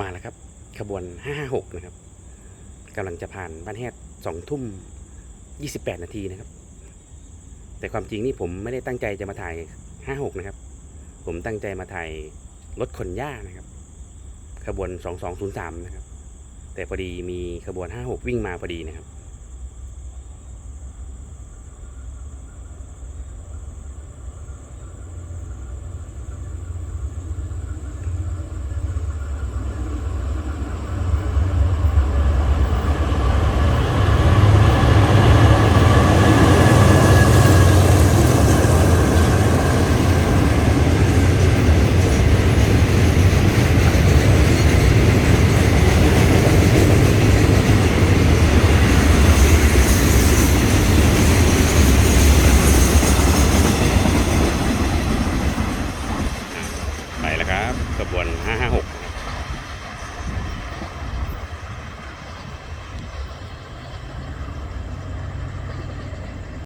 มาแล้วครับ ขบวน 556 นะครับกำลังจะผ่านบ้านแฮดสองทุ่ม 28 นาทีนะครับ แต่ความจริงนี่ผมไม่ได้ตั้งใจจะมาถ่าย 56 นะครับ ผมตั้งใจมาถ่ายรถขนหญ้านะครับ ขบวน 2203 นะครับ แต่พอดีมีขบวน 56 วิ่งมาพอดีนะครับ ขบวน 556